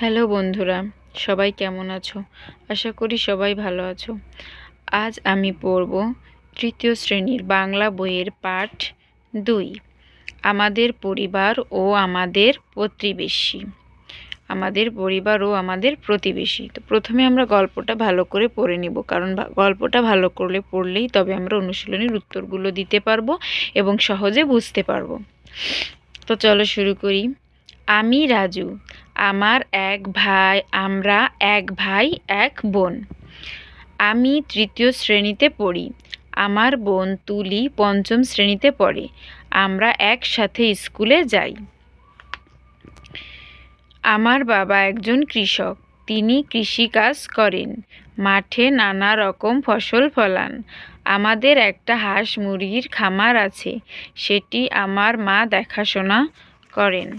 Hello বন্ধুরা, সবাই কেমন আছো? আশা করি সবাই ভালো আছো। আজ আমি পড়ব তৃতীয় শ্রেণির বাংলা বইয়ের পাঠ দুই, আমাদের পরিবার ও আমাদের প্রতিবেশী। আমাদের পরিবার ও আমাদের প্রতিবেশী। তো প্রথমে আমরা গল্পটা ভালো করে পড়ে নিব, কারণ গল্পটা ভালো করলে পড়লেই তবে আমরা অনুশীলনের উত্তরগুলো দিতে পারব এবং সহজে বুঝতে পারব। তো চলো শুরু করি। আমি রাজু, আমার এক ভাই, আমরা এক ভাই, এক বোন। আমি তৃতীয় শ্রেণীতে পড়ি, আমার বোন তুলি পঞ্চম শ্রেণীতে পড়ে, আমরা একসাথে স্কুলে যাই। আমার বাবা একজন কৃষক, তিনি কৃষিকাজ করেন, মাঠে নানা রকম ফসল ফলান। আমাদের একটা হাঁস মুরগির খামার আছে, সেটি আমার মা দেখাশোনা করেন।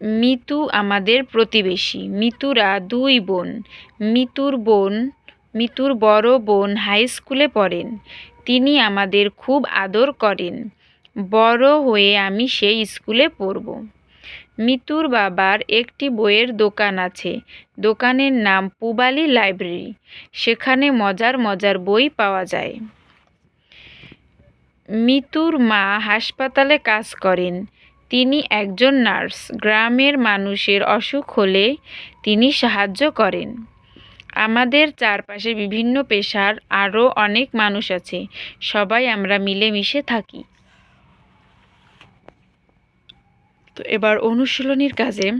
মিতু আমাদের প্রতিবেশী। মিতুরা দুই বোন। মিতুর বোন, মিতুর বড় বোন হাই স্কুলে পড়েন। তিনি আমাদের খুব আদর করেন। বড় হয়ে আমি সেই স্কুলে পড়ব। মিতুর বাবার একটি বইয়ের দোকান আছে। দোকানের নাম পুবালি লাইব্রেরি। সেখানে মজার মজার বই পাওয়া যায়। মিতুর মা হাসপাতালে কাজ করেন। তিনি একজন নার্স। গ্রামের মানুষের অসুখ হলে তিনি সাহায্য করেন। আমাদের চারপাশে বিভিন্ন পেশার আরও অনেক মানুষ আছে। সবাই আমরা মিলেমিশে থাকি। তো এবার অনুশীলনীর কাজে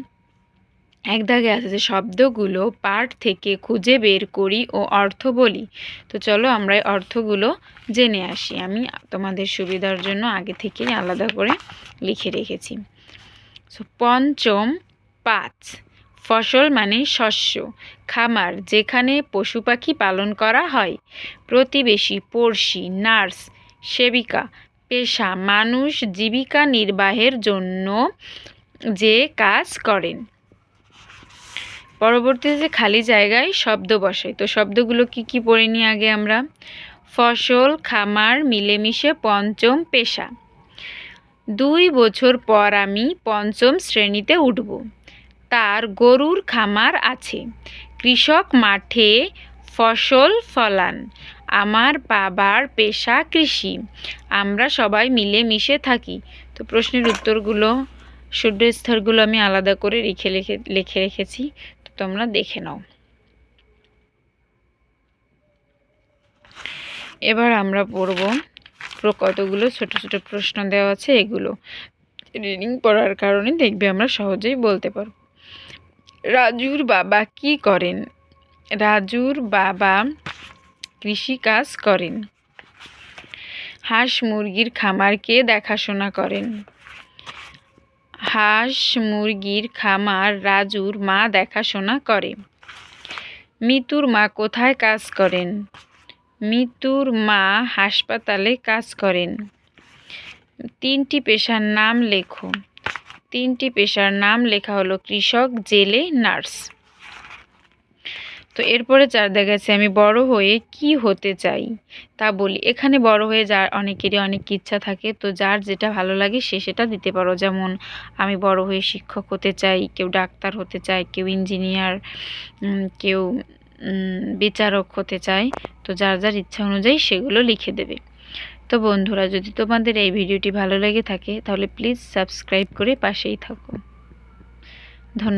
এক দাগে আছে যে শব্দগুলো পাঠ থেকে খুঁজে বের করি ও অর্থ বলি। তো চলো আমরা এই অর্থগুলো জেনে আসি। আমি তোমাদের সুবিধার জন্য আগে থেকেই আলাদা করে লিখে রেখেছি। সো, পঞ্চম পাঁচ। ফসল মানে শস্য, খামার যেখানে পশু পাখি পালন করা হয়। প্রতিবেশী, পড়শি, নার্স, সেবিকা, পেশা, মানুষ জীবিকা নির্বাহের জন্য যে কাজ করেন। পরবর্তীতে খালি জায়গায় শব্দ বসাই তো শব্দগুলো কি কি পড়ে নিই আগে আমরা? ফসল, খামার, মিলেমিশে, পঞ্চম পেশা। দুই বছর পর আমি পঞ্চম শ্রেণীতে উঠব। তার গরুর খামার আছে। কৃষক মাঠে ফসল ফলান। আমার বাবার পেশা কৃষি। আমরা সবাই মিলেমিশে থাকি। তো প্রশ্নের উত্তরগুলো শুদ্ধস্থরগুলো আমি আলাদা করে রেখে লিখে লিখে রেখেছি। তোমরা দেখে নাও। এবার আমরা পড়ব কতগুলো ছোট ছোট প্রশ্ন দেওয়া আছে এগুলো। রিডিং পড়ার কারণে দেখবে আমরা সহজেই বলতে পারব। রাজুর বাবা কি করেন? রাজুর বাবা কৃষিকাজ করেন। হাঁস মুরগির খামার কে দেখাশোনা করেন? হাঁস, মুরগির খামার, রাজুর মা দেখাশোনা করে। মিতুর মা কোথায় কাজ করেন? মিতুর মা হাসপাতালে কাজ করেন। তিনটি পেশার নাম লেখো। তিনটি পেশার নাম লেখা হলো কৃষক, জেলে, নার্স। তো এরপরে চার দেখাচ্ছে আমি বড় হয়ে কি হতে চাই তা বলি। এখানে বড় হয়ে যার অনেকেরই অনেক ইচ্ছা থাকে, তো যার যেটা ভালো লাগে সে সেটা দিতে পারো। যেমন আমি বড় হয়ে শিক্ষক হতে চাই, কেউ ডাক্তার হতে চায় কেউ ইঞ্জিনিয়ার কেউ বিচারক হতে চায় তো যার যার ইচ্ছা অনুযায়ী সেগুলো লিখে দেবে। তো বন্ধুরা, যদি তোমাদের এই ভিডিওটি ভালো লেগে থাকে, তাহলে প্লিজ সাবস্ক্রাইব করে পাশেই থাকো। ধন্যবাদ।